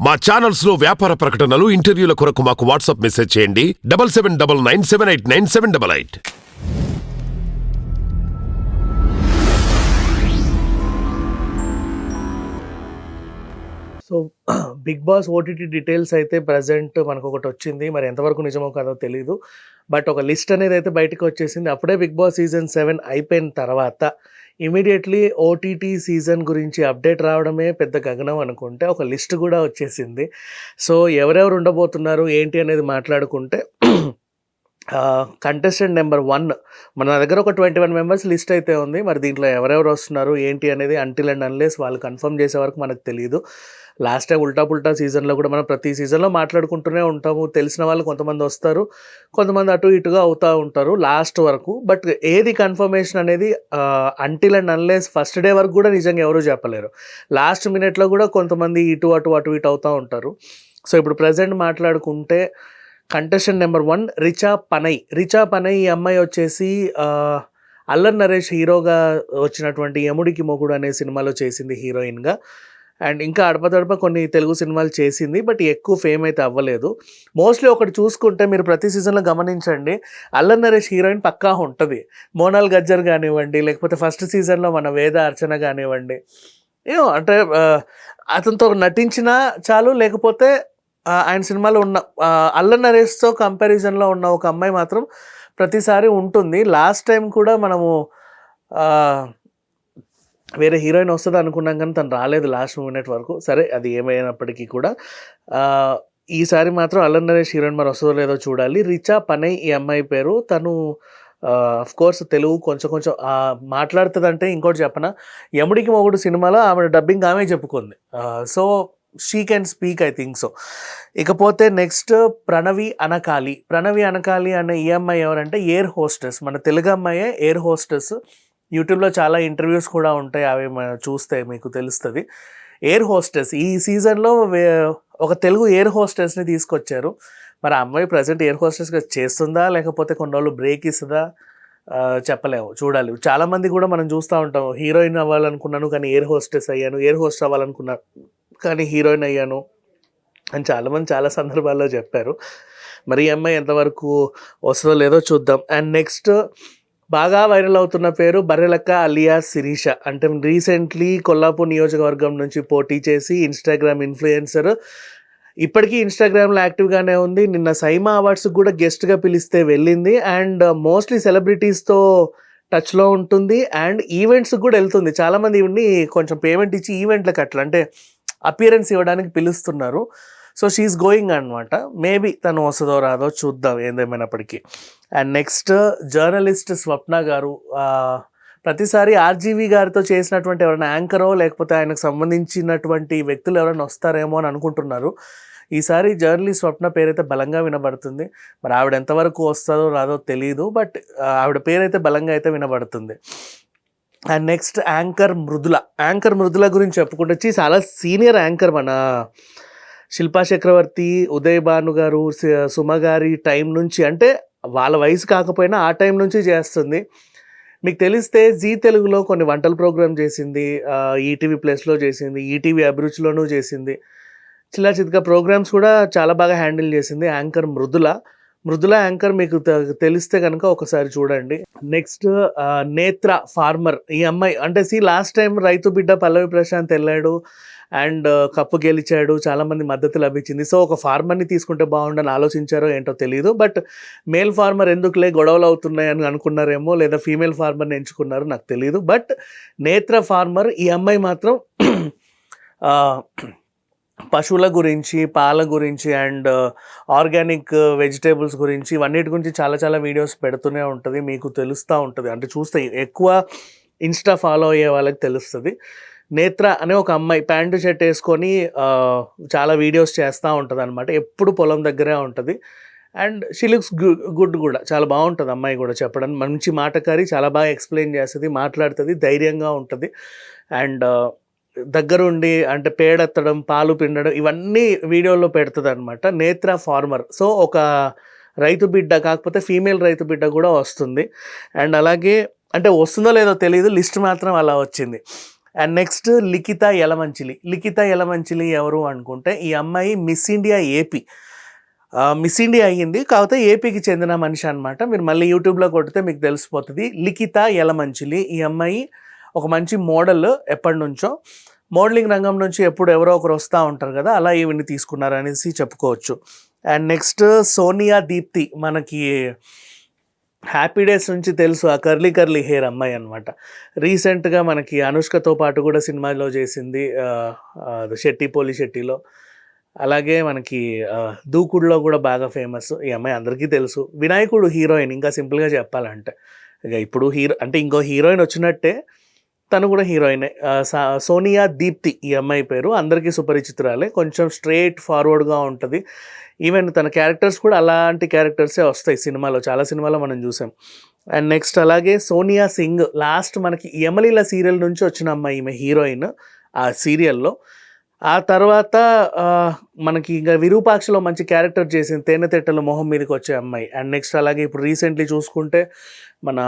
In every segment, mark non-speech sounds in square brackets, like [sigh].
మా ఛానల్స్లో వ్యాపార ప్రకటనలు ఇంటర్వ్యూల కొరకు మాకు వాట్సాప్ మెసేజ్ చేయండి. Double seven double nine seven eight nine seven double eight. So [clears throat] Bigg Boss OTT details అయితే ప్రజెంట్ మనకు ఒకటి వచ్చింది మరి ఎంతవరకు నిజమో కాదో తెలియదు బట్ ఒక లిస్ట్ అనేది అయితే బయటకు వచ్చేసింది. అప్పుడే బిగ్ బాస్ సీజన్ సెవెన్ అయిపోయిన తర్వాత ఇమీడియట్లీ ఓటీటీ సీజన్ గురించి అప్డేట్ రావడమే పెద్ద గగనం అనుకుంటే ఒక లిస్ట్ కూడా వచ్చేసింది. సో ఎవరెవరు ఉండబోతున్నారు ఏంటి అనేది మాట్లాడుకుంటే కంటెస్టెంట్ నెంబర్ వన్ మన దగ్గర ఒక ట్వంటీ వన్ మెంబర్స్ లిస్ట్ అయితే ఉంది. మరి దీంట్లో ఎవరెవరు వస్తున్నారు ఏంటి అనేది అంటిల్ అండ్ అన్లెస్ వాళ్ళు కన్ఫర్మ్ చేసే వరకు మనకు తెలియదు లాస్ట్ టైం ఉల్టా పుల్టా సీజన్లో కూడా మనం ప్రతి సీజన్లో మాట్లాడుకుంటూనే ఉంటాము. తెలిసిన వాళ్ళు కొంతమంది వస్తారు కొంతమంది అటు ఇటుగా అవుతూ ఉంటారు లాస్ట్ వరకు. బట్ ఏది కన్ఫర్మేషన్ అనేది until and unless first day వరకు కూడా నిజంగా ఎవరూ చెప్పలేరు. లాస్ట్ మినిట్లో కూడా కొంతమంది ఇటు అటు అటు ఇటు అవుతూ ఉంటారు. సో ఇప్పుడు ప్రజెంట్ మాట్లాడుకుంటే contestant number one Richa Panai. Richa Panai ఈ అమ్మాయి వచ్చేసి అల్లర్ నరేష్ హీరోగా వచ్చినటువంటి యముడికి మొగుడు అనే సినిమాలో చేసింది హీరోయిన్గా. అండ్ ఇంకా అడపదడప కొన్ని తెలుగు సినిమాలు చేసింది బట్ ఎక్కువ ఫేమ్ అయితే అవ్వలేదు. మోస్ట్లీ ఒకటి చూసుకుంటే మీరు ప్రతి సీజన్లో గమనించండి అల్లన్ నరేష్ హీరోయిన్ పక్కా ఉంటుంది. మోనాల్ గజ్జర్ కానివ్వండి లేకపోతే ఫస్ట్ సీజన్లో మన వేద అర్చన కానివ్వండి. ఏమో అంటే అతనితో నటించినా చాలు లేకపోతే ఆయన సినిమాలో ఉన్న అల్లన్ నరేష్తో కంపారిజన్లో ఉన్న ఒక అమ్మాయి మాత్రం ప్రతిసారి ఉంటుంది. లాస్ట్ టైం కూడా మనము వేరే హీరోయిన్ వస్తుంది అనుకున్నాం కానీ తను రాలేదు లాస్ట్ మినిట్ వరకు. సరే అది ఏమైనప్పటికీ కూడా ఈసారి మాత్రం అల్లన్ నరేష్ హీరోయిన్ మరి వస్తుందో లేదో చూడాలి. రిచా పనై ఈ అమ్మాయి పేరు. తను అఫ్ కోర్స్ తెలుగు కొంచెం కొంచెం మాట్లాడుతుందంటే ఇంకోటి చెప్పన? యముడికి మొగుడు సినిమాలో ఆమె డబ్బింగ్ ఆమె చెప్పుకుంది. So she can speak I think so ఇకపోతే నెక్స్ట్ ప్రణవి అనకాలి. ప్రణవి అనకాలి అనే ఈ అమ్మాయి ఎవరంటే ఎయిర్ హోస్టెస్ మన తెలుగు అమ్మాయే ఎయిర్ హోస్టెస్ యూట్యూబ్లో చాలా ఇంటర్వ్యూస్ కూడా ఉంటాయి అవి మనం చూస్తే మీకు తెలుస్తుంది. ఎయిర్ హోస్టెస్ ఈ సీజన్లో ఒక తెలుగు ఎయిర్ హోస్టెస్ని తీసుకొచ్చారు. మరి అమ్మాయి ప్రజెంట్ ఎయిర్ హోస్టెస్గా చేస్తుందా లేకపోతే కొన్ని రోజులు బ్రేక్ ఇస్తుందా? చెప్పలేము చూడాలి. చాలామంది కూడా మనం చూస్తూ ఉంటాం హీరోయిన్ అవ్వాలనుకున్నాను కానీ ఎయిర్ హోస్టెస్ అయ్యాను ఎయిర్ హోస్ట్ అవ్వాలనుకున్నాను కానీ హీరోయిన్ అయ్యాను అని చాలామంది చాలా సందర్భాల్లో చెప్పారు. మరి ఈ అమ్మాయి ఎంతవరకు వస్తుందో లేదో చూద్దాం. అండ్ నెక్స్ట్ బాగా వైరల్ అవుతున్న పేరు బర్రెలక్క అలియా శిరీష. అంటే రీసెంట్లీ కొల్లాపూర్ నియోజకవర్గం నుంచి పోటీ చేసి ఇన్స్టాగ్రామ్ ఇన్ఫ్లుయెన్సర్. ఇప్పటికీ ఇన్స్టాగ్రామ్లో యాక్టివ్గానే ఉంది. నిన్న సైమా అవార్డ్స్కి కూడా గెస్ట్గా పిలిస్తే వెళ్ళింది. అండ్ మోస్ట్లీ సెలబ్రిటీస్తో టచ్లో ఉంటుంది. అండ్ ఈవెంట్స్కి కూడా వెళ్తుంది. చాలామంది ఇవన్నీ కొంచెం పేమెంట్ ఇచ్చి ఈవెంట్లకు అట్లా అంటే అపియరెన్స్ ఇవ్వడానికి పిలుస్తున్నారు. సో షీఈస్ గోయింగ్ అనమాట మేబీ తను వస్తుందో రాదో చూద్దాం ఏదేమైనప్పటికీ. అండ్ నెక్స్ట్ జర్నలిస్ట్ స్వప్న గారు ప్రతిసారి ఆర్జీవి గారితో చేసినటువంటి ఎవరైనా యాంకరో లేకపోతే ఆయనకు సంబంధించినటువంటి వ్యక్తులు ఎవరైనా వస్తారేమో అని అనుకుంటున్నారు. ఈసారి జర్నలిస్ట్ స్వప్న పేరైతే బలంగా వినబడుతుంది. మరి ఆవిడ ఎంతవరకు వస్తుందో రాదో తెలియదు బట్ ఆవిడ పేరైతే బలంగా అయితే వినబడుతుంది. And next anchor Mridula. Anchor Mridula గురించి చెప్పుకుంటే వచ్చి చాలా సీనియర్ యాంకర్ మన శిల్పా చక్రవర్తి ఉదయ్ భాను గారు సుమ గారి టైం నుంచి అంటే వాళ్ళ వయసు కాకపోయినా ఆ టైం నుంచి చేస్తుంది. మీకు తెలిస్తే జీ తెలుగులో కొన్ని వంటల ప్రోగ్రామ్ చేసింది ఈటీవీ ప్లస్లో చేసింది ఈటీవీ అభిరుచిలోనూ చేసింది. చిల్లా చిత్గా ప్రోగ్రామ్స్ కూడా చాలా బాగా హ్యాండిల్ చేసింది యాంకర్ మృదుల. మృదుల యాంకర్ మీకు తెలిస్తే కనుక ఒకసారి చూడండి. నెక్స్ట్ నేత్ర ఫార్మర్ ఈ అమ్మాయి అంటే సి లాస్ట్ టైం రైతు బిడ్డ పల్లవి ప్రశాంత్ వెళ్ళాడు. అండ్ uh, కప్పు గెలిచాడు చాలా మంది మద్దతు లభించింది. సో ఒక ఫార్మర్ని తీసుకుంటే బాగుండని ఆలోచించారో ఏంటో తెలియదు బట్ మేల్ ఫార్మర్ ఎందుకులే గొడవలు అవుతున్నాయి అని అనుకున్నారేమో లేదా ఫీమేల్ ఫార్మర్ని ఎంచుకున్నారో నాకు తెలియదు బట్ నేత్ర ఫార్మర్ ఈ అమ్మాయి మాత్రం [clears throat] పశువుల గురించి పాల గురించి అండ్ uh, ఆర్గానిక్ వెజిటేబుల్స్ గురించి ఇవన్నిటి గురించి చాలా చాలా వీడియోస్ పెడుతూనే ఉంటుంది. మీకు తెలుస్తూ ఉంటుంది. అంటే చూస్తే ఎక్కువ ఇన్స్టా ఫాలో అయ్యే వాళ్ళకి తెలుస్తుంది. నేత్ర అనే ఒక అమ్మాయి ప్యాంటు షర్ట్ వేసుకొని చాలా వీడియోస్ చేస్తూ ఉంటుంది అనమాట ఎప్పుడు పొలం దగ్గరే ఉంటుంది. అండ్ షీ లుక్స్ గుడ్ కూడా. చాలా బాగుంటుంది అమ్మాయి కూడా చెప్పడం. మంచి మాటకారి చాలా బాగా ఎక్స్ప్లెయిన్ చేస్తుంది మాట్లాడుతుంది ధైర్యంగా ఉంటుంది. అండ్ దగ్గరుండి అంటే పేడెత్తడం పాలు పిండడం ఇవన్నీ వీడియోలో పెడుతుంది అనమాట నేత్ర ఫార్మర్. సో ఒక రైతు బిడ్డ కాకపోతే ఫీమేల్ రైతు బిడ్డ కూడా వస్తుంది. అండ్ అలాగే అంటే వస్తుందో లేదో తెలియదు లిస్ట్ మాత్రం అలా వచ్చింది. అండ్ నెక్స్ట్ లిఖిత యలమంచిలి లిఖిత యలమంచిలి ఎవరు అనుకుంటే ఈ అమ్మాయి Miss India AP Miss India అయ్యింది. కాకపోతే ఏపీకి చెందిన మనిషి అనమాట మీరు మళ్ళీ యూట్యూబ్లో కొడితే మీకు తెలిసిపోతుంది. లిఖిత యలమంచిలి ఈ అమ్మాయి ఒక మంచి మోడల్ ఎప్పటి నుంచో. మోడలింగ్ రంగం నుంచి ఎప్పుడు ఎవరో ఒకరు వస్తూ ఉంటారు కదా అలా ఈవిని తీసుకున్నారు అనేసి చెప్పుకోవచ్చు. అండ్ నెక్స్ట్ సోనియా దీప్తి మనకి హ్యాపీ డేస్ నుంచి తెలుసు ఆ కర్లీ కర్లీ హెయిర్ అమ్మాయి అనమాట రీసెంట్గా మనకి అనుష్కతో పాటు కూడా సినిమాలో చేసింది ఆ, శెట్టి పోలి శెట్టిలో. అలాగే మనకి దూకుడులో కూడా బాగా ఫేమస్ ఈ అమ్మాయి అందరికీ తెలుసు. వినాయకుడు హీరోయిన్ ఇంకా సింపుల్గా చెప్పాలంటే. ఇక ఇప్పుడు హీరో అంటే ఇంకో హీరోయిన్ వచ్చినట్టే తను కూడా హీరోయినే. సోనియా దీప్తి ఈ అమ్మాయి పేరు. అందరికీ సుపరిచితురాలే. కొంచెం స్ట్రేట్ ఫార్వర్డ్గా ఉంటుంది. ఈవెన్ తన క్యారెక్టర్స్ కూడా అలాంటి క్యారెక్టర్సే వస్తాయి సినిమాలో. చాలా సినిమాలో మనం చూసాం. అండ్ నెక్స్ట్ అలాగే సోనియా సింగ్ లాస్ట్ మనకి యమలీల సీరియల్ నుంచి వచ్చిన అమ్మాయి ఈమె హీరోయిన్ ఆ సీరియల్లో. ఆ తర్వాత మనకి ఇంకా విరూపాక్షలో మంచి క్యారెక్టర్ చేసింది తేనెతెట్టలు మొహం మీదకి వచ్చే అమ్మాయి. అండ్ నెక్స్ట్ అలాగే ఇప్పుడు రీసెంట్లీ చూసుకుంటే మన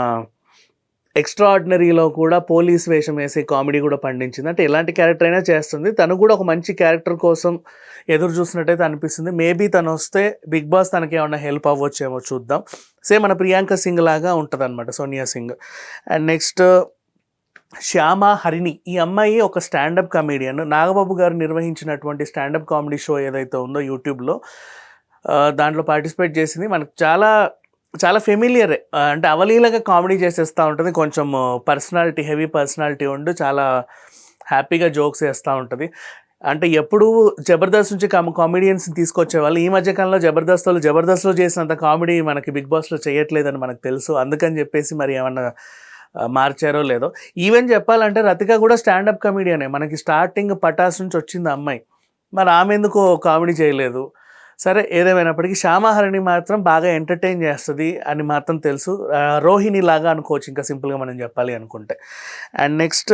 ఎక్స్ట్రాడినరీలో కూడా పోలీస్ వేషం వేసి కామెడీ కూడా పండించింది. అంటే ఎలాంటి క్యారెక్టర్ అయినా చేస్తుంది. తను కూడా ఒక మంచి క్యారెక్టర్ కోసం ఎదురు చూసినట్టయితే అనిపిస్తుంది. మేబీ తను వస్తే బిగ్ బాస్ తనకి ఏమైనా హెల్ప్ అవ్వచ్చేమో చూద్దాం. సేమ్ మన ప్రియాంక సింగ్ లాగా ఉంటుంది అనమాట Sonia Singh. And next Shyama Harini. ఈ అమ్మాయి ఒక స్టాండప్ కమేడియన్. నాగబాబు గారు నిర్వహించినటువంటి స్టాండప్ కామెడీ షో ఏదైతే ఉందో యూట్యూబ్లో దాంట్లో పార్టిసిపేట్ చేసింది. మనకు చాలా చాలా ఫెమిలియర్ అంటే అవలీలగా కామెడీ చేసేస్తూ ఉంటుంది. కొంచెం పర్సనాలిటీ హెవీ పర్సనాలిటీ ఉండు చాలా హ్యాపీగా జోక్స్ వేస్తూ ఉంటుంది. అంటే ఎప్పుడు జబర్దస్త్ నుంచి కామ కామెడియన్స్ని తీసుకొచ్చే వాళ్ళు ఈ మధ్యకాలంలో జబర్దస్త్ వాళ్ళు జబర్దస్త్లో చేసినంత కామెడీ మనకి బిగ్ బాస్లో చేయట్లేదని మనకు తెలుసు. అందుకని చెప్పేసి మరి ఏమన్నా మార్చారో లేదో. ఈవెన్ చెప్పాలంటే రతిక కూడా స్టాండప్ కమెడియనే మనకి స్టార్టింగ్ పటాస్ నుంచి వచ్చింది అమ్మాయి. మరి ఆమె ఎందుకు కామెడీ చేయలేదు? సరే ఏదేమైనప్పటికీ శ్యామహరిణి మాత్రం బాగా ఎంటర్టైన్ చేస్తుంది అని మాత్రం తెలుసు. రోహిణి లాగా అనుకోవచ్చు ఇంకా సింపుల్గా మనం చెప్పాలి అనుకుంటే. అండ్ నెక్స్ట్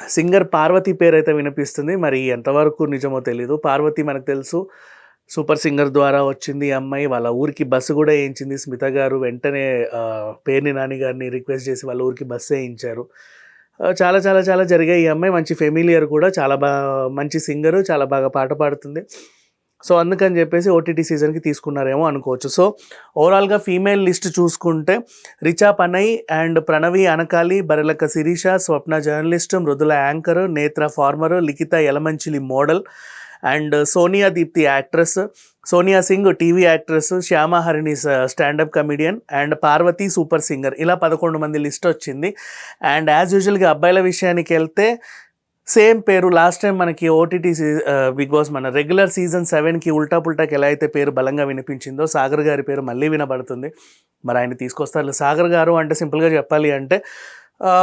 సింగర్ పార్వతి పేరు అయితే వినిపిస్తుంది. మరి ఎంతవరకు నిజమో తెలీదు. పార్వతి మనకు తెలుసు. సూపర్ సింగర్ ద్వారా వచ్చింది ఈ అమ్మాయి. వాళ్ళ ఊరికి బస్సు కూడా వేయించింది. స్మిత గారు వెంటనే పేర్ని నాని గారిని రిక్వెస్ట్ చేసి వాళ్ళ ఊరికి బస్సు వేయించారు. చాలా చాలా చాలా జరిగాయి ఈ అమ్మాయి. మంచి ఫెమిలియర్ కూడా. చాలా బాగా మంచి సింగరు చాలా బాగా పాట పాడుతుంది. సో అందుకని చెప్పేసి ఓటీటీ సీజన్కి తీసుకున్నారేమో అనుకోవచ్చు. సో ఓవరాల్గా ఫీమేల్ లిస్ట్ చూసుకుంటే Richa Panai and Pranavi Anakali Barrelakka Sirisha Swapna journalist Mridula anchor Netra farmer Likhitha Yalamanchili model and Sonia Deepthi actress Sonia Singh TV actress Shyama Harini stand up comedian and Parvathi super singer. ఇలా పదకొండు మంది list వచ్చింది. And as యూజువల్గా అబ్బాయిల విషయానికి వెళ్తే same పేరు last time మనకి ఓటీటీ బిగ్ బాస్ మన రెగ్యులర్ సీజన్ సెవెన్కి ఉల్టా పుల్టాకి ఎలా అయితే పేరు బలంగా వినిపించిందో సాగర్ గారి పేరు మళ్ళీ వినబడుతుంది. మరి ఆయన తీసుకొస్తారు. సాగర్ గారు అంటే సింపుల్గా చెప్పాలి అంటే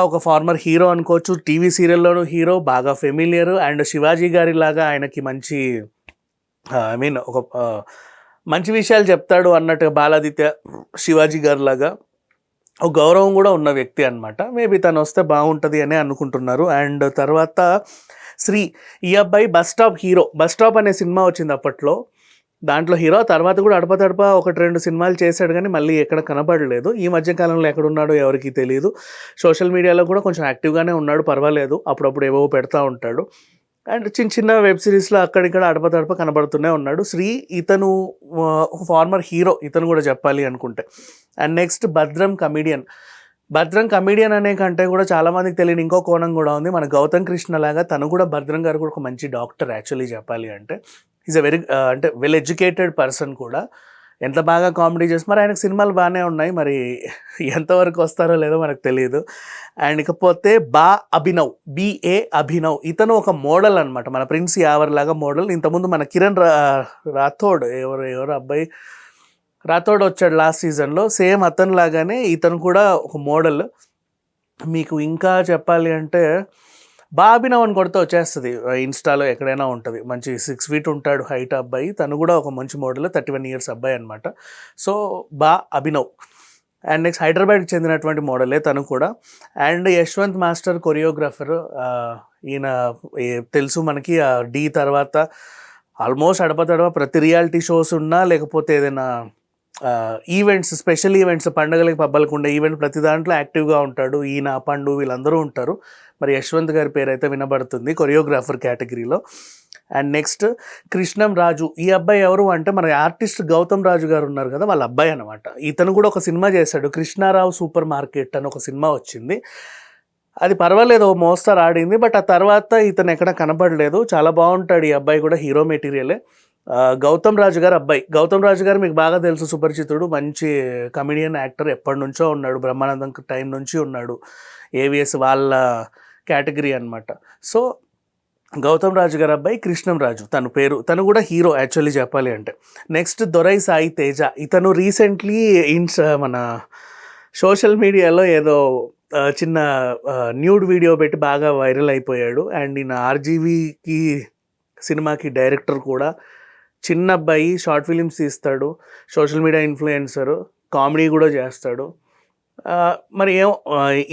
ఒక ఫార్మర్ హీరో అనుకోవచ్చు టీవీ సీరియల్లోనూ హీరో బాగా ఫెమిలియర్. అండ్ శివాజీ గారి లాగా ఆయనకి మంచి ఐ మీన్ ఒక మంచి విషయాలు చెప్తాడు అన్నట్టుగా బాలాదిత్య శివాజీ గారి లాగా. ఒక గౌరవం కూడా ఉన్న వ్యక్తి అనమాట మేబీ తను వస్తే బాగుంటుంది అని అనుకుంటున్నారు. అండ్ తర్వాత శ్రీ ఈ అబ్బాయి bus stop hero. Bus stop అనే సినిమా వచ్చింది అప్పట్లో. దాంట్లో హీరో తర్వాత కూడా అడప తడప ఒకటి రెండు సినిమాలు చేశాడు కానీ మళ్ళీ ఎక్కడ కనబడలేదు. ఈ మధ్య కాలంలో ఎక్కడ ఉన్నాడో ఎవరికి తెలియదు సోషల్ మీడియాలో కూడా కొంచెం యాక్టివ్గానే ఉన్నాడు పర్వాలేదు. అప్పుడప్పుడు ఏవో పెడతా ఉంటాడు. అండ్ చిన్న చిన్న వెబ్ సిరీస్లో అక్కడిక్కడ అడప తడప కనబడుతూనే ఉన్నాడు. శ్రీ ఇతను ఫార్మర్ హీరో ఇతను కూడా చెప్పాలి అనుకుంటే. And next Bhadram comedian Bhadram comedian అనే కంటే కూడా చాలా మందికి తెలియని ఇంకో కోణం కూడా ఉంది. మన గౌతమ్ కృష్ణ లాగా తను కూడా భద్రం గారు కూడా ఒక మంచి డాక్టర్ యాక్చువల్లీ చెప్పాలి అంటే. ఈజ్ అ వెరీ అంటే వెల్ ఎడ్యుకేటెడ్ పర్సన్ కూడా. ఎంత బాగా కామెడీ చేసి మరి ఆయనకు సినిమాలు బాగానే ఉన్నాయి మరి ఎంతవరకు వస్తారో లేదో మనకు తెలియదు అండ్ ఇకపోతే బా అభినవ్ బిఏ అభినవ్ ఇతను ఒక మోడల్ అన్నమాట. మన ప్రిన్స్ యావర్ లాగా మోడల్. ఇంతకుముందు మన కిరణ్ రా రాథోడ్ ఎవరు ఎవరు అబ్బాయి? రాథోడ్ వచ్చాడు లాస్ట్ సీజన్లో. సేమ్ అతను లాగానే ఇతను కూడా ఒక మోడల్. మీకు ఇంకా చెప్పాలి అంటే బా కొడితే వచ్చేస్తుంది. ఇన్స్టాలో ఎక్కడైనా ఉంటుంది. మంచి సిక్స్ ఫీట్ ఉంటాడు హైట్ అబ్బాయి. తను కూడా ఒక మంచి మోడల్ థర్టీ వన్ ఇయర్స్ అబ్బాయి అనమాట సో బా అభినవ్. అండ్ నెక్స్ట్ హైదరాబాద్కి చెందినటువంటి మోడలే తను కూడా. అండ్ యశ్వంత్ మాస్టర్ కొరియోగ్రాఫర్ ఈయన తెలుసు మనకి. డి తర్వాత ఆల్మోస్ట్ అడపతడవ ప్రతి రియాలిటీ షోస్ ఉన్నా లేకపోతే ఏదైనా ఈవెంట్స్ స్పెషల్ ఈవెంట్స్ పండగలకి పబ్బలకు ఉండే ఈవెంట్ ప్రతి దాంట్లో యాక్టివ్గా ఉంటాడు. ఈయన పండు వీళ్ళందరూ ఉంటారు. మరి యశ్వంత్ గారి పేరు అయితే వినబడుతుంది కొరియోగ్రాఫర్ కేటగిరీలో అండ్ నెక్స్ట్ కృష్ణం రాజు. ఈ అబ్బాయి ఎవరు అంటే మన ఆర్టిస్ట్ గౌతమ్ రాజు గారు ఉన్నారు కదా వాళ్ళ అబ్బాయి అనమాట ఇతను కూడా ఒక సినిమా చేశాడు. కృష్ణారావు సూపర్ మార్కెట్ అని ఒక సినిమా వచ్చింది. అది పర్వాలేదు ఓ మోస్తారు ఆడింది. బట్ ఆ తర్వాత ఇతను ఎక్కడ కనపడలేదు చాలా బాగుంటాడు ఈ అబ్బాయి కూడా హీరో మెటీరియలే. గౌతమ్ రాజు గారు అబ్బాయి. గౌతమ్ రాజు గారు మీకు బాగా తెలుసు సుపరిచితుడు మంచి కమెడియన్ యాక్టర్ ఎప్పటి నుంచో ఉన్నాడు బ్రహ్మానందం టైం నుంచి ఉన్నాడు. ఏవిఎస్ వాళ్ళ కేటగిరీ అనమాట సో గౌతమ్ రాజు గారు అబ్బాయి కృష్ణం రాజు తన పేరు. తను కూడా హీరో యాక్చువల్లీ చెప్పాలి అంటే. నెక్స్ట్ దొరై సాయి తేజ. ఇతను రీసెంట్లీ ఇన్స్ మన సోషల్ మీడియాలో ఏదో చిన్న న్యూడ్ వీడియో పెట్టి బాగా వైరల్ అయిపోయాడు. అండ్ ఈయన ఆర్జీవీకి సినిమాకి డైరెక్టర్ కూడా చిన్న అబ్బాయి షార్ట్ ఫిలిమ్స్ తీస్తాడు సోషల్ మీడియా ఇన్ఫ్లుయెన్సర్ కామెడీ కూడా చేస్తాడు. మరి ఏం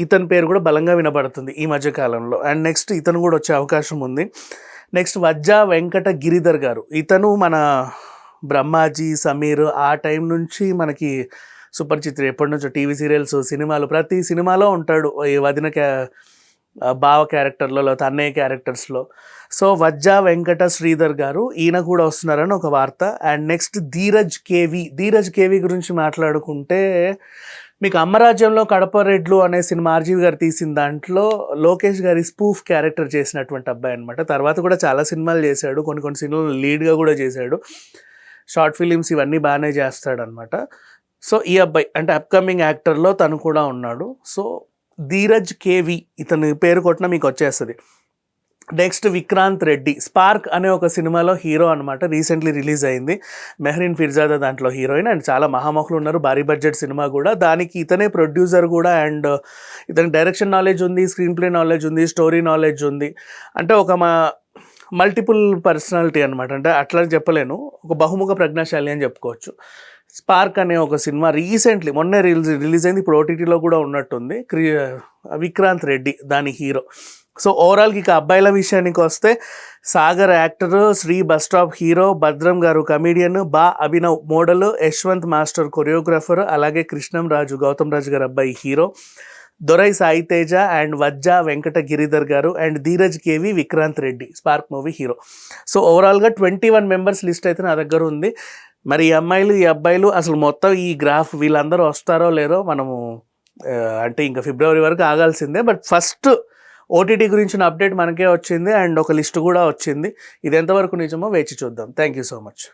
ఇతని పేరు కూడా బలంగా వినపడుతుంది ఈ మధ్య కాలంలో. అండ్ నెక్స్ట్ ఇతను కూడా వచ్చే అవకాశం ఉంది. నెక్స్ట్ వజ్జా వెంకట గిరిధర్ గారు. ఇతను మన బ్రహ్మాజీ సమీర్ ఆ టైం నుంచి మనకి సుపరిచితుడు ఎప్పటి నుంచో టీవీ సీరియల్స్ సినిమాలు ప్రతి సినిమాలో ఉంటాడు. ఈ వదిన క్యా బావ క్యారెక్టర్లో లేకపోతే అన్నయ్య క్యారెక్టర్స్లో. సో వజ్జా వెంకట శ్రీధర్ గారు ఈయన కూడా వస్తున్నారని ఒక వార్త. And next Dheeraj KV. Dheeraj KV గురించి మాట్లాడుకుంటే మీకు అమ్మరాజ్యంలో కడప రెడ్లు అనే సినిమా ఆర్జీవి గారు తీసిన దాంట్లో లోకేష్ గారి స్పూఫ్ క్యారెక్టర్ చేసినటువంటి అబ్బాయి అనమాట తర్వాత కూడా చాలా సినిమాలు చేశాడు కొన్ని కొన్ని సినిమాలు లీడ్గా కూడా చేశాడు. షార్ట్ ఫిలిమ్స్ ఇవన్నీ బాగానే చేస్తాడనమాట సో ఈ అబ్బాయి అంటే అప్కమింగ్ యాక్టర్లో తను కూడా ఉన్నాడు. సో ధీరజ్ కేవి ఇతని పేరు కొట్టిన మీకు వచ్చేస్తుంది. నెక్స్ట్ విక్రాంత్ రెడ్డి. స్పార్క్ అనే ఒక సినిమాలో హీరో అనమాట రీసెంట్లీ రిలీజ్ అయింది. మెహరీన్ ఫిర్జాదా దాంట్లో హీరోయిన్ అండ్ చాలా మహామహులు ఉన్నారు. భారీ బడ్జెట్ సినిమా కూడా. దానికి ఇతనే ప్రొడ్యూసర్ కూడా అండ్ ఇతని డైరెక్షన్ నాలెడ్జ్ ఉంది స్క్రీన్ ప్లే నాలెడ్జ్ ఉంది స్టోరీ నాలెడ్జ్ ఉంది. అంటే ఒక మా మల్టిపుల్ పర్సనాలిటీ అనమాట అంటే అట్లా చెప్పలేను. ఒక బహుముఖ ప్రజ్ఞాశాలి అని చెప్పుకోవచ్చు. స్పార్క్ అనే ఒక సినిమా రీసెంట్లీ మొన్నే రిలీజ్ రిలీజ్ అయింది. ఇప్పుడు ఓటీటీలో కూడా ఉన్నట్టుంది. క్రి విక్రాంత్ రెడ్డి దాని హీరో. సో ఓవరాల్కి ఇక అబ్బాయిల విషయానికి వస్తే Sagar actor Sri bus stop hero Bhadram గారు కమీడియన్ బా Abhinav model Yashwanth master choreographer అలాగే కృష్ణం రాజు గౌతమ్ రాజు గారు అబ్బాయి హీరో. దొరై సాయి తేజ అండ్ వజ్జా వెంకట గిరిధర్ గారు and Dheeraj KV Vikrant Reddy spark movie hero. So ఓవరాల్గా ట్వంటీ వన్ మెంబర్స్ లిస్ట్ అయితే నా దగ్గర ఉంది. మరి ఈ అమ్మాయిలు ఈ అబ్బాయిలు అసలు మొత్తం ఈ గ్రాఫ్ వీళ్ళందరూ వస్తారో లేరో మనము అంటే ఇంకా ఫిబ్రవరి వరకు ఆగాల్సిందే. బట్ ఫస్ట్ ఓటీటీ గురించిన అప్డేట్ మనకే వచ్చింది అండ్ ఒక లిస్ట్ కూడా వచ్చింది. ఇది ఎంతవరకు నిజమో వేచి చూద్దాం. Thank you so much.